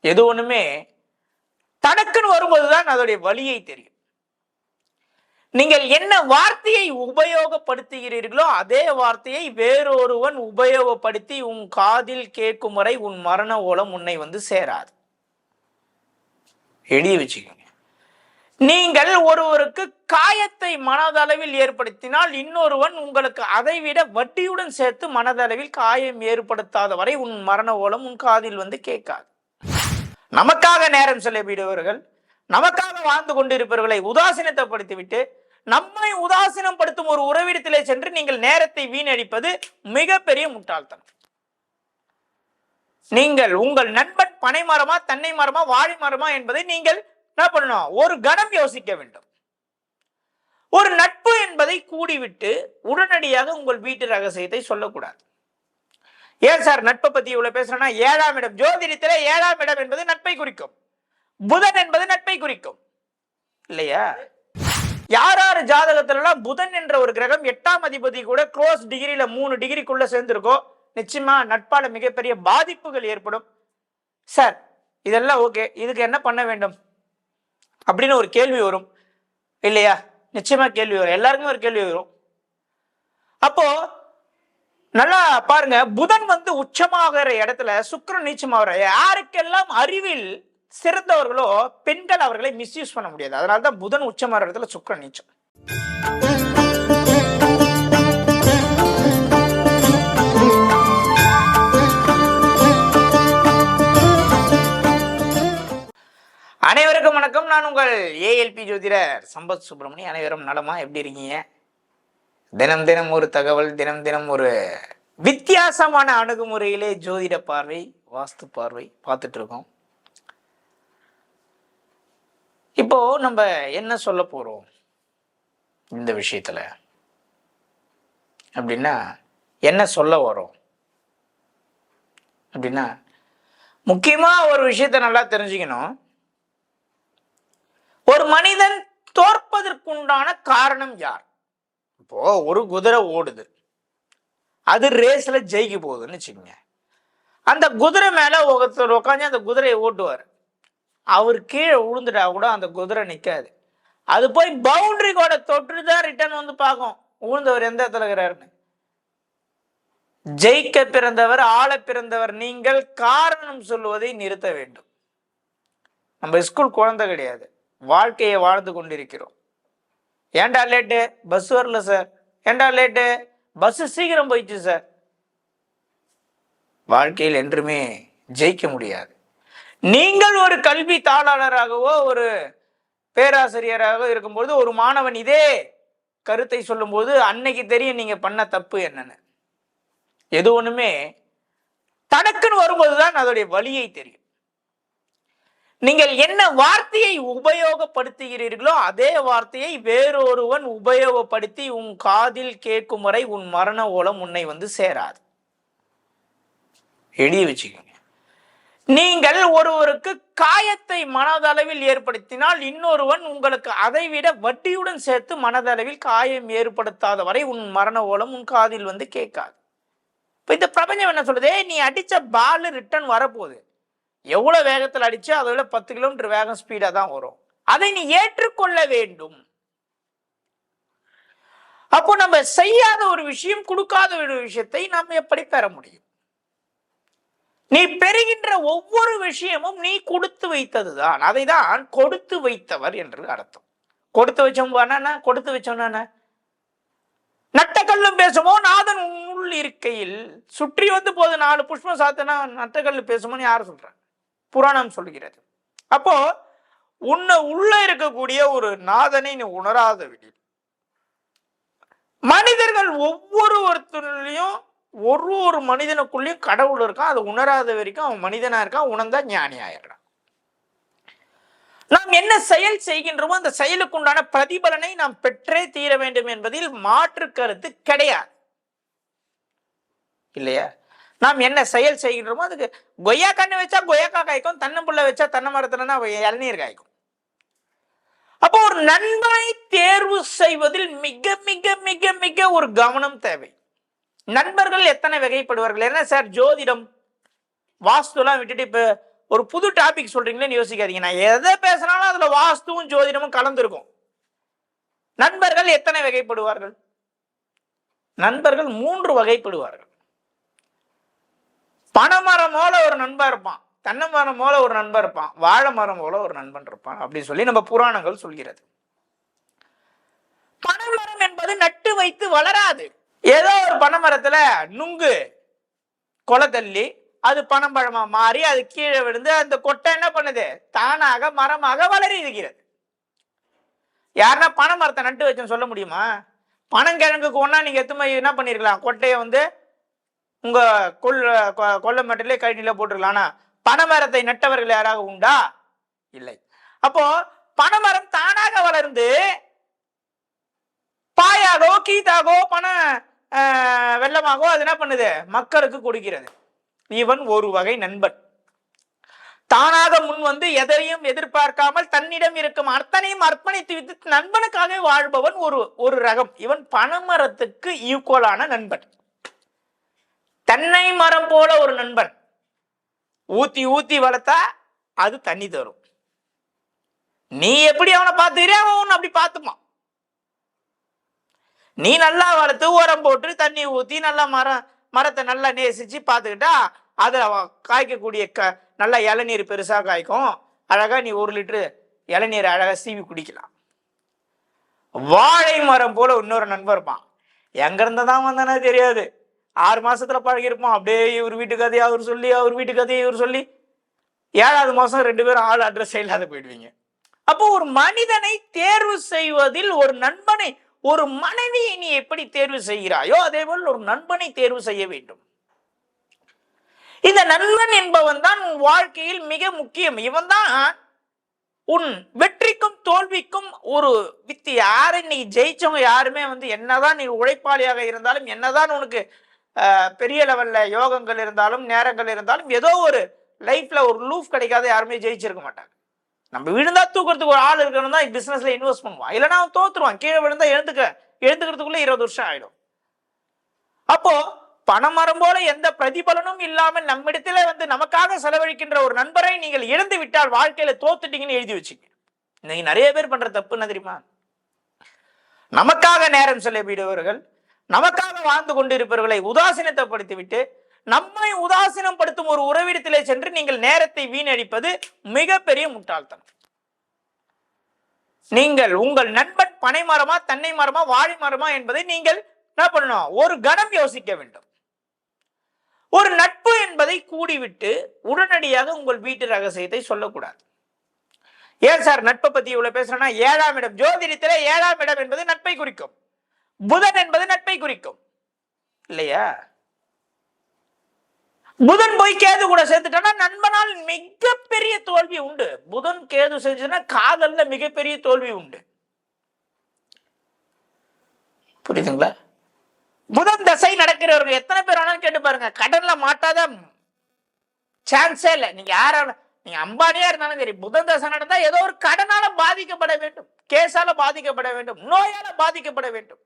எது ஒண்ணுமே தனக்குன்னு வரும்போதுதான் அதோடைய வழியை தெரியும். நீங்கள் என்ன வார்த்தையை உபயோகப்படுத்துகிறீர்களோ அதே வார்த்தையை வேறொருவன் உபயோகப்படுத்தி உன் காதில் கேட்கும் வரை உன் மரண ஓலம் உன்னை வந்து சேராது. எழுதி வச்சுக்கோங்க. நீங்கள் ஒருவருக்கு காயத்தை மனதளவில் ஏற்படுத்தினால் இன்னொருவன் உங்களுக்கு அதைவிட வட்டியுடன் சேர்த்து மனதளவில் காயம் ஏற்படுத்தாத வரை உன் மரண ஓலம் உன் காதில் வந்து கேட்காது. நமக்காக நேரம் செலவிடுபவர்கள் நமக்காக வாழ்ந்து கொண்டிருப்பவர்களை உதாசீனத்தைப்படுத்திவிட்டு நம்மை உதாசீனப்படுத்தும் ஒரு உறவிடத்திலே சென்று நீங்கள் நேரத்தை வீணடிப்பது மிகப்பெரிய முட்டாள்தனம். நீங்கள் உங்கள் நண்பன் பனை மரமா தென்னை மரமா வாழை மரமா என்பதை நீங்கள் என்ன பண்ணணும்? ஒரு கணம் யோசிக்க வேண்டும். ஒரு நட்பு என்பதை கூடிவிட்டு உடனடியாக உங்கள் வீட்டு ரகசியத்தை சொல்லக்கூடாது. ஏன் சார் நட்பை பத்தி இவ்வளவு பேசுறேன்னா ஏழாம் இடம் ஜோதிடத்திலே ஏழாம் இடம் என்பது நட்பை குறிக்கும். புதன் என்பது நட்பை குறிக்கும். இல்லையா? யார் யார் ஜாதகத்திலலாம் புதன் என்ற ஒரு கிரகம் எட்டாம் அதிபதி கூட க்ளோஸ் டிகிரியில மூணு டிகிரிக்குள்ள சேர்ந்திருக்கோ நிச்சயமா நட்பால மிகப்பெரிய பாதிப்புகள் ஏற்படும். சார் இதெல்லாம் ஓகே. இதுக்கு என்ன பண்ண வேண்டும்? அப்படின்னு ஒரு கேள்வி வரும். இல்லையா? நிச்சயமா கேள்வி வரும். எல்லாருக்குமே ஒரு கேள்வி வரும். அப்போ நல்லா பாருங்க. புதன் வந்து உச்சமாகிற இடத்துல சுக்கரன் நீச்சமாகிற யாருக்கெல்லாம் அறிவில் சிறந்தவர்களோ பெண்கள் அவர்களை மிஸ்யூஸ் பண்ண முடியாது. அதனால தான் புதன் உச்சமாகிற இடத்துல சுக்கரன் நீச்சம். அனைவருக்கும் வணக்கம். நான் உங்கள் ஏஎல்பி ஜோதிடர் சம்பத் சுப்பிரமணி அனைவரும் நலமா? எப்படி இருக்கீங்க? தினம் தினம் ஒரு தகவல் தினம் தினம் ஒரு வித்தியாசமான அணுகுமுறையிலே ஜோதிட பார்வை வாஸ்து பார்வை பார்த்துட்டு இருக்கோம். இப்போ நம்ம என்ன சொல்ல போறோம் இந்த விஷயத்துல? அப்படின்னா என்ன சொல்ல வரோம் அப்படின்னா முக்கியமா ஒரு விஷயத்த நல்லா தெரிஞ்சுக்கணும். ஒரு மனிதன் தோற்பதற்குண்டான காரணம் யார்? இப்போ ஒரு குதிரை ஓடுது. அது ரேஸ்ல ஜெயிக்க போகுதுன்னு வச்சுக்கோங்க. அந்த குதிரை மேல ஒருத்தர் உட்காந்து அந்த குதிரையை ஓட்டுவார். அவர் கீழே விழுந்துட்டா கூட அந்த குதிரை நிற்காது அது போய் பவுண்டரி கோடை தொட்டு தான் ரிட்டர்ன் வந்து பார்க்கும். உழுந்தவர் எந்த இடத்துல இருக்கிறாருன்னு. ஜெயிக்க பிறந்தவர் ஆள பிறந்தவர் நீங்கள் காரணம் சொல்லுவதை நிறுத்த வேண்டும். நம்ம ஸ்கூல் குழந்தை கிடையாது. வாழ்க்கையை வாழ்ந்து கொண்டிருக்கிறோம். ஏன்டா லேட்டு பஸ் வரல சார் ஏன்டா லேட்டு பஸ்ஸு சீக்கிரம் போயிடுச்சு சார் வாழ்க்கையில் என்றுமே ஜெயிக்க முடியாது. நீங்கள் ஒரு கல்வி தாளாளராகவோ ஒரு பேராசிரியராகவோ இருக்கும்போது ஒரு மாணவன் இதே கருத்தை சொல்லும்போது அன்னைக்கு தெரியும் நீங்கள் பண்ண தப்பு என்னன்னு. எது ஒன்றுமே தனக்குன்னு வரும்போதுதான் அதோடைய வழியை தெரியும். நீங்கள் என்ன வார்த்தையை உபயோகப்படுத்துகிறீர்களோ அதே வார்த்தையை வேறொருவன் உபயோகப்படுத்தி உன் காதில் கேட்கும் வரை உன் மரண ஓலம் உன்னை வந்து சேராது. எழுதி வச்சுக்கோங்க. நீங்கள் ஒருவருக்கு காயத்தை மனதளவில் ஏற்படுத்தினால் இன்னொருவன் உங்களுக்கு அதைவிட வட்டியுடன் சேர்த்து மனதளவில் காயம் ஏற்படுத்தாத வரை உன் மரண ஓலம் உன் காதில் வந்து கேட்காது. இப்போ இந்த பிரபஞ்சம் என்ன சொல்லுது? நீ அடிச்ச பால் ரிட்டர்ன் வரப்போகுது. எவ்வளோ வேகத்தில் அடிச்சோ அதை விட பத்து கிலோமீட்டர் வேகம் ஸ்பீடாக தான் வரும். அதை நீ ஏற்றுக்கொள்ள வேண்டும். அப்போ நம்ம செய்யாத ஒரு விஷயம் கொடுக்காத ஒரு விஷயத்தை நாம் எப்படி பெற முடியும்? நீ பெறுகின்ற ஒவ்வொரு விஷயமும் நீ கொடுத்து வைத்தது தான் அதை தான் கொடுத்து வைத்தவர் என்று அர்த்தம். கொடுத்து வச்சோம்னா கொடுத்து வச்சோம்னா நட்டக்கல்லும் பேசுமோ? நாதன் உள் இருக்கையில். சுற்றி வந்து போது நாலு புஷ்பம் சாத்தினா நட்டக்கல்லு பேசுமோன்னு யார் சொல்ற? புராணம் சொல்கிறது. அப்போ உன்னை உள்ள இருக்கக்கூடிய ஒரு நாதனை நீ உணராத விடி மனிதர்கள் ஒவ்வொரு ஒருத்தர்லையும் ஒரு ஒரு மனிதனுக்குள்ளேயும் கடவுள் இருக்கான் அது உணராத வரைக்கும் அவன் மனிதனா இருக்கான் உணர்ந்தா ஞானி ஆயிடுறான். நாம் என்ன செயல் செய்கின்றோமோ அந்த செயலுக்கு உண்டான பிரதிபலனை நாம் பெற்றே தீர வேண்டும் என்பதில் மாற்று கருத்து கிடையாது. இல்லையா? நாம் என்ன செயல் செய்கின்றோமோ அதுக்கு கொய்யா கண்ணு வச்சா கொய்யாக்கா காய்க்கும் தன்னம்புள்ள வச்சா தென்னை மரத்துலன்னா இளநீர் காய்க்கும். அப்போ ஒரு நண்பனை தேர்வு செய்வதில் மிக மிக மிக மிக ஒரு கவனம் தேவை. நண்பர்கள் எத்தனை வகைப்படுவார்கள்? என்ன சார் ஜோதிடம் வாஸ்துலாம் விட்டுட்டு இப்ப ஒரு புது டாபிக் சொல்றீங்களேன்னு யோசிக்காதீங்க. நான் எதை பேசினாலும் அதுல வாஸ்துவும் ஜோதிடமும் கலந்துருக்கும். நண்பர்கள் எத்தனை வகைப்படுவார்கள்? நண்பர்கள் மூன்று வகைப்படுவார்கள். பனைமரம் போல ஒரு நண்பன் இருப்பான். தென்னை மரம் போல ஒரு நண்பன் இருப்பான். வாழை மரம் போல ஒரு நண்பன் இருப்பான். அப்படின்னு சொல்லி நம்ம புராணங்கள் சொல்கிறது. பனைமரம் என்பது நட்டு வைத்து வளராது. ஏதோ ஒரு பனைமரத்துல நுங்கு கொலை தள்ளி அது பனம்பழமா மாறி அது கீழே விழுந்து அந்த கொட்டை என்ன பண்ணுது? தானாக மரமாக வளரி இருக்கிறது. யாருன்னா பனை மரத்தை நட்டு வச்சுன்னு சொல்ல முடியுமா? பனங்கிழங்குக்கு ஒன்றா நீங்கள் எத்துமை என்ன பண்ணிருக்கலாம்? கொட்டையை வந்து உங்க கொல் கொல்ல கொல்லை மட்டிலே போட்டுருக்கலாம். ஆனா பனைமரத்தை நட்டவர்கள் யாராக உண்டா? இல்லை. அப்போ பனைமரம் தானாக வளர்ந்து பாயாகோ கீதாகோ பண ஆஹ், வெள்ளமாகவோ அது என்ன பண்ணுது? மக்களுக்கு கொடுக்கிறது. இவன் ஒரு வகை நண்பன். தானாக முன் வந்து எதையும் எதிர்பார்க்காமல் தன்னிடம் இருக்கும் அர்த்தனையும் அர்ப்பணித்து வித்து நண்பனுக்காக வாழ்பவன் ஒரு ஒரு ரகம். இவன் பனைமரத்துக்கு ஈக்குவலான நண்பன். தென்னை மரம் போல ஒரு நண்பன். ஊத்தி ஊத்தி வளர்த்தா அது தண்ணி தரும். நீ எப்படி அவனை பார்த்துக்கிறியோ அவன் உன்னை அப்படி பார்த்துமா நீ நல்லா வளர்த்து உரம் போட்டு தண்ணி ஊற்றி நல்லா மரம் மரத்தை நல்லா நேசிச்சு பார்த்துக்கிட்டா அதில் காய்க்கக்கூடிய க நல்லா இளநீர் பெருசாக காய்க்கும். அழகாக நீ ஒரு லிட்டரு இளநீர் அழகாக சீவி குடிக்கலாம். வாழை மரம் போல இன்னொரு நண்பர் இருப்பான். தான் வந்தானே தெரியாது. ஆறு மாசத்துல பழகிருப்போம் அப்படியே இவர் வீட்டு கதையை அவர் சொல்லி அவர் வீட்டு கதையை இவர் சொல்லி ஏழாவது மாசம் ரெண்டு பேரும் ஆள் அட்ரஸ் இல்லாத போயிடுவீங்க. அப்போ ஒரு மனிதனை தேர்வு செய்வதில் ஒரு நண்பனை ஒரு மனைவியை நீ எப்படி தேர்வு செய்கிறாயோ அதே போல் ஒரு நண்பனை தேர்வு செய்ய வேண்டும். இந்த நண்பன் என்பவன் தான் உன் வாழ்க்கையில் மிக முக்கியம். இவன் தான் உன் வெற்றிக்கும் தோல்விக்கும் ஒரு வித்து. யாரை நீ ஜெயிச்சவங்க யாருமே வந்து என்னதான் நீ உழைப்பாளியாக இருந்தாலும் என்னதான் உனக்கு பெரிய லெவலில் யோகங்கள் இருந்தாலும் நேரங்கள் இருந்தாலும் ஏதோ ஒரு லைஃப்பில் ஒரு லூஃப் கிடைக்காத யாருமே ஜெயிச்சிருக்க மாட்டாங்க. நம்ம விழுந்தா தூக்கிறதுக்கு ஒரு ஆள் இருக்கணும் தான் பிஸ்னஸில் இன்வெஸ்ட் பண்ணுவான். இல்லைனா அவன் தோற்றுருவான் கீழே விழுந்தா எழுந்துக்க எழுந்துக்கிறதுக்குள்ளே இருபது வருஷம் ஆயிடும். அப்போ பணமரம் போல எந்த பிரதிபலனும் இல்லாமல் நம்மிடத்திலே வந்து நமக்காக செலவழிக்கின்ற ஒரு நண்பரை நீங்கள் இழந்து விட்டால் வாழ்க்கையில தோத்துட்டீங்கன்னு எழுதி வச்சுங்க. இன்னைக்கு நிறைய பேர் பண்ற தப்பு என்ன தெரியுமா? நமக்காக நேரம் செலவிடுவர்கள் நமக்காக வாழ்ந்து கொண்டிருப்பவர்களை உதாசீனத்தைப்படுத்திவிட்டு நம்மை நம்மை உதாசீனப்படுத்தும் ஒரு உறவிடத்திலே சென்று நீங்கள் நேரத்தை வீணடிப்பது மிகப்பெரிய முட்டாள்தனம். நீங்கள் உங்கள் நண்பன் பனை மரமா தென்னை மரமா வாழை மரமா என்பதை நீங்கள் என்ன பண்ணணும்? ஒரு கணம் யோசிக்க வேண்டும். ஒரு நட்பு என்பதை கூடிவிட்டு உடனடியாக உங்கள் வீட்டு ரகசியத்தை சொல்லக்கூடாது. ஏன் சார் நட்பை பத்தி இவ்வளவு பேசுறேன்னா ஏழாம் இடம் ஜோதிடத்திலே ஏழாம் இடம் என்பது நட்பை குறிக்கும். புதன் என்பது நட்பை குறிக்கும். இல்லையா? புதன் போய் கேது கூட சேர்த்துட்டானா நண்பனால் மிகப்பெரிய தோல்வி உண்டு. புதன் கேது செஞ்சுன்னா காதல்ல மிகப்பெரிய தோல்வி உண்டு. புரியுதுங்களா? புதன் தசை நடக்கிறவர்கள் எத்தனை பேர் ஆனாலும் கேட்டு பாருங்க. கடன்ல மாட்டாத சான்ஸே இல்லை. நீங்க யாரா நீங்க அம்பானியா இருந்தாலும் சரி புதன் தசை நடந்தா ஏதோ ஒரு கடனால பாதிக்கப்பட வேண்டும். கேஸால பாதிக்கப்பட வேண்டும். நோயால பாதிக்கப்பட வேண்டும்.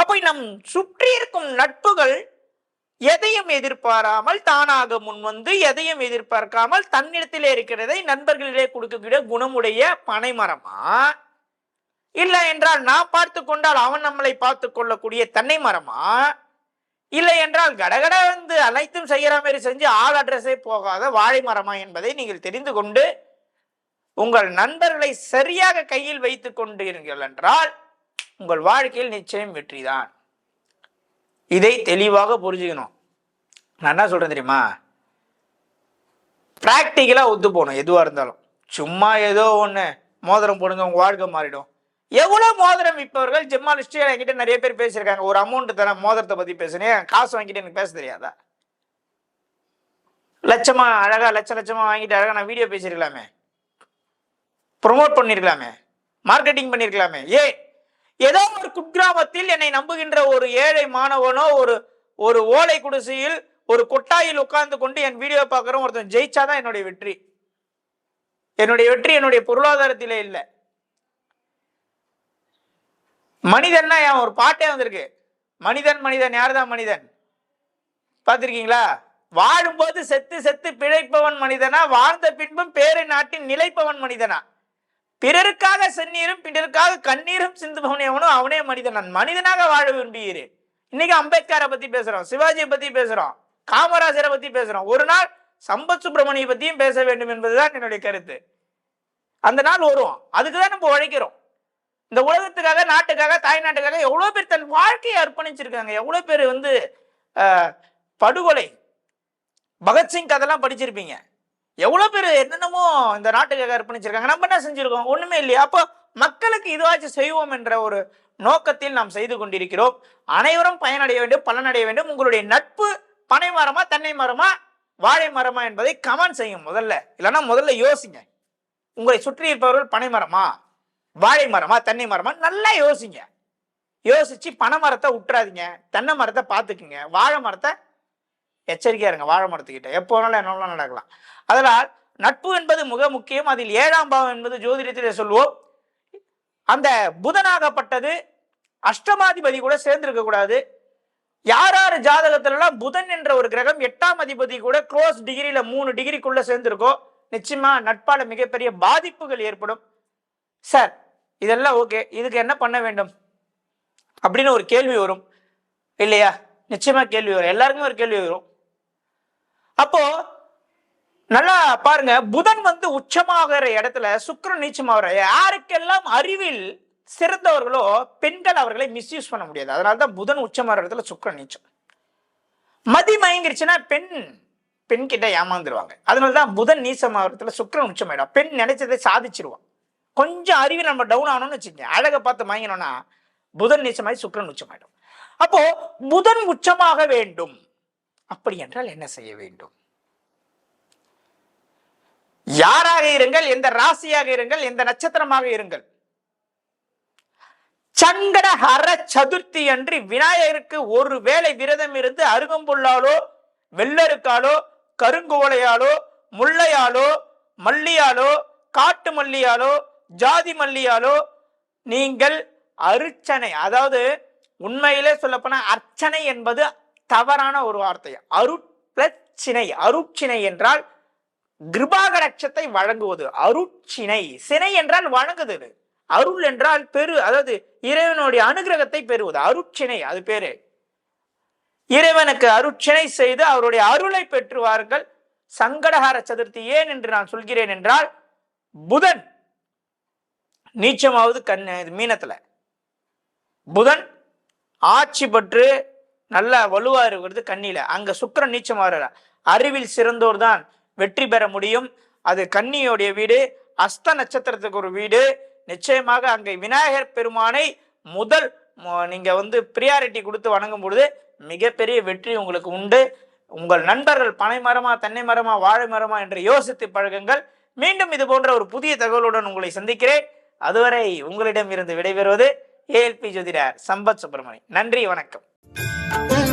அப்போ நம் சுற்றி இருக்கும் நட்புகள் எதையும் எதிர்பாராமல் தானாக முன் வந்து எதையும் எதிர்பார்க்காமல் தன்னிடத்திலே இருக்கிறதை நண்பர்களிலே கொடுக்கக்கூடிய குணமுடைய பனைமரமா? இல்லை என்றால் நான் பார்த்து கொண்டால் அவன் நம்மளை பார்த்து கொள்ளக்கூடிய தென்னை மரமா? இல்லை என்றால் கடகட வந்து அனைத்தும் செய்கிற மாதிரி செஞ்சு ஆள் அட்ரஸே போகாத வாழை மரமா என்பதை நீங்கள் தெரிந்து கொண்டு உங்கள் நண்பர்களை சரியாக கையில் வைத்து கொண்டீர்கள் என்றால் உங்கள் வாழ்க்கையில் நிச்சயம் வெற்றி தான் இதை தெளிவாக புரிஞ்சுக்கணும். நான் என்ன சொல்றேன் தெரியுமா? ப்ராக்டிக்கலாக ஒத்து போகணும் எதுவா இருந்தாலும். சும்மா ஏதோ ஒண்ணு மோதிரம் போடுங்க உங்க வாழ்க்கை மாறிடும். எவ்வளவு மோதிரம் விற்பவர்கள் ஜிம்மால் என்கிட்ட நிறைய பேர் பேசியிருக்காங்க. ஒரு அமௌண்ட் தரேன் மோதிரத்தை பத்தி பேசுனேன். காசு வாங்கிட்டு எனக்கு பேச தெரியாதா? லட்சமா அழகா லட்ச லட்சமா வாங்கிட்டு அழகா நான் வீடியோ பேசியிருக்கலாமே. ப்ரொமோட் பண்ணிருக்கலாமே மார்க்கெட்டிங் பண்ணிருக்கலாமே ஏ ஏதோ ஒரு குக்கிராமத்தில் என்னை நம்புகின்ற ஒரு ஏழை மாணவனோ ஒரு ஒரு ஓலை குடிசையில் ஒரு கொட்டாயில் உட்கார்ந்து கொண்டு என் வீடியோ பார்க்குறோம். ஒருத்தன் ஜெயிச்சாதான் என்னுடைய வெற்றி. என்னுடைய வெற்றி என்னுடைய பொருளாதாரத்திலே இல்லை. மனிதன்னா என் ஒரு பாட்டே வந்திருக்கு. மனிதன் மனிதன் யார்தான் மனிதன்? பார்த்துருக்கீங்களா? வாழும்போது செத்து செத்து பிழைப்பவன் மனிதனா வாழ்ந்த பின்பும் பேரை நாட்டின் நிலைப்பவன் மனிதனா? பிறருக்காக செந்நீரும் பிறருக்காக கண்ணீரும் சிந்துபவன் எவனோ அவனே மனிதன். நான் மனிதனாக வாழ விரும்புகிறேன். இன்னைக்கு அம்பேத்கரை பத்தி பேசுறோம் சிவாஜியை பத்தி பேசுறோம் காமராஜரை பத்தி பேசுறோம். ஒரு நாள் சம்பத் சுப்பிரமணிய பத்தியும் பேச வேண்டும் என்பதுதான் என்னுடைய கருத்து. அந்த நாள் வரும் அதுக்கு தான் நம்ம உழைக்கிறோம். இந்த உலகத்துக்காக நாட்டுக்காக தாய்நாட்டுக்காக எவ்வளோ எவ்வளவு பேர் தன் வாழ்க்கையை அர்ப்பணிச்சிருக்காங்க. எவ்வளவு பேர் வந்து படுகொலை பகத்சிங் கதைலாம் படிச்சிருப்பீங்க. எவ்வளோ பேர் என்னென்னமோ இந்த நாட்டுக்காக அர்ப்பணிச்சிருக்காங்க நம்ம என்ன செஞ்சுருக்கோம்? ஒன்றுமே இல்லையா. அப்போ மக்களுக்கு இதுவாச்சும் செய்வோம் என்ற ஒரு நோக்கத்தில் நாம் செய்து கொண்டிருக்கிறோம். அனைவரும் பயனடைய வேண்டும் பலனடைய வேண்டும். உங்களுடைய நட்பு பனை மரமா தென்னை மரமா வாழை மரமா என்பதை கமெண்ட் செய்யும் முதல்ல. இல்லைன்னா முதல்ல யோசிங்க. உங்களை சுற்றி இருப்பவர்கள் பனை மரமா வாழை மரமா தென்னை மரமா நல்லா யோசிங்க. யோசிச்சு பனை மரத்தை விட்டுறாதீங்க தென்னை மரத்தை பார்த்துக்குங்க. வாழை மரத்தை எச்சரிக்கையாக இருங்க வாழை மரத்துக்கிட்ட. எப்போ வேணாலும் என்ன நடக்கலாம். அதனால் நட்பு என்பது மிக முக்கியம். அதில் ஏழாம் பாவம் என்பது ஜோதிடத்திலே சொல்வோம். அந்த புதனாகப்பட்டது அஷ்டமாதிபதி கூட சேர்ந்திருக்க கூடாது யார் யார் ஜாதகத்திலலாம் புதன் என்ற ஒரு கிரகம் எட்டாம் அதிபதி கூட க்ளோஸ் டிகிரியில் மூணு டிகிரிக்குள்ளே சேர்ந்திருக்கோ நிச்சயமா நட்பால மிகப்பெரிய பாதிப்புகள் ஏற்படும். சார் இதெல்லாம் ஓகே இதுக்கு என்ன பண்ண வேண்டும்? அப்படின்னு ஒரு கேள்வி வரும். இல்லையா? நிச்சயமா கேள்வி வரும். எல்லாருக்குமே ஒரு கேள்வி வரும். அப்போ நல்லா பாருங்க புதன் வந்து உச்சமாகிற இடத்துல சுக்கிரன் நீச்சமாகிற யாருக்கெல்லாம் அறிவில் சிறந்தவர்களோ பெண்கள் அவர்களை மிஸ்யூஸ் பண்ண முடியாது. அதனால தான் புதன் உச்சமாகிற இடத்துல சுக்கிரன் நீச்சம். மதி மயங்கிருச்சுன்னா பெண் பெண் கிட்ட ஏமாந்துருவாங்க. அதனால தான் புதன் நீசமாகறதுல சுக்கிரன் உச்சமாயிடும். பெண் நினைச்சதை சாதிச்சிருவான். கொஞ்சம் அறிவு நம்ம டவுன் ஆகணும்னு வச்சுக்கோங்க. அழகை பார்த்து மயங்கினோம்னா புதன் நீச்சமாயி சுக்கரன் உச்சமாயிடும். அப்போ புதன் உச்சமாக வேண்டும். அப்படி என்றால் என்ன செய்ய வேண்டும்? யாராக இருங்கள் எந்த ராசியாக இருங்கள் எந்த நட்சத்திரமாக இருங்கள். சங்கடஹர சதுர்த்தி அன்று விநாயகருக்கு ஒரு வேளை விரதம் இருந்து அருகம்புல்லாலோ வெள்ளருக்காலோ கருங்கோலையாலோ முல்லையாலோ மல்லியாலோ காட்டு மல்லியாலோ ஜாதி மல்லியாலோ நீங்கள் அர்ச்சனை அதாவது உண்மையிலே சொல்லப்போனால் அர்ச்சனை என்பது தவறான ஒரு வார்த்தை அருட்சினை அருட்சினை என்றால் கிருபாகரட்சத்தை வழங்குவது. அருட்சினை. சினை என்றால் வழங்குது அருள் என்றால் பெரு அதாவது இறைவனுடைய அனுகிரகத்தை பெறுவது. அருட்சினை அது பேரு. இறைவனுக்கு அருட்சினை செய்து அவருடைய அருளை பெற்றுவார்கள். சங்கடஹார சதுர்த்தி ஏன் என்று நான் சொல்கிறேன் என்றால் புதன் நீச்சமாவது கண் இது மீனத்துல. புதன் ஆட்சி பற்று நல்லா வலுவா இருக்கிறது கண்ணியில அங்க சுக்கிரன் நீச்சமாகிற அறிவில் சிறந்தோர் தான் வெற்றி பெற முடியும். அது கன்னியோடைய வீடு. அஸ்த நட்சத்திரத்துக்கு ஒரு வீடு. நிச்சயமாக அங்கே விநாயகர் பெருமானை முதல் நீங்க வந்து ப்ரியாரிட்டி கொடுத்து வணங்கும் பொழுது மிகப்பெரிய வெற்றி உங்களுக்கு உண்டு. உங்கள் நண்பர்கள் பனை மரமா தென்னை மரமா வாழை மரமா என்று யோசித்து பழகுங்கள். மீண்டும் இது போன்ற ஒரு புதிய தகவலுடன் உங்களை சந்திக்கிறேன். அதுவரை உங்களிடம் இருந்து விடைபெறுவது ஏஎல்பி ஜோதிடர் சம்பத் சுப்பிரமணி நன்றி வணக்கம். Mm-hmm.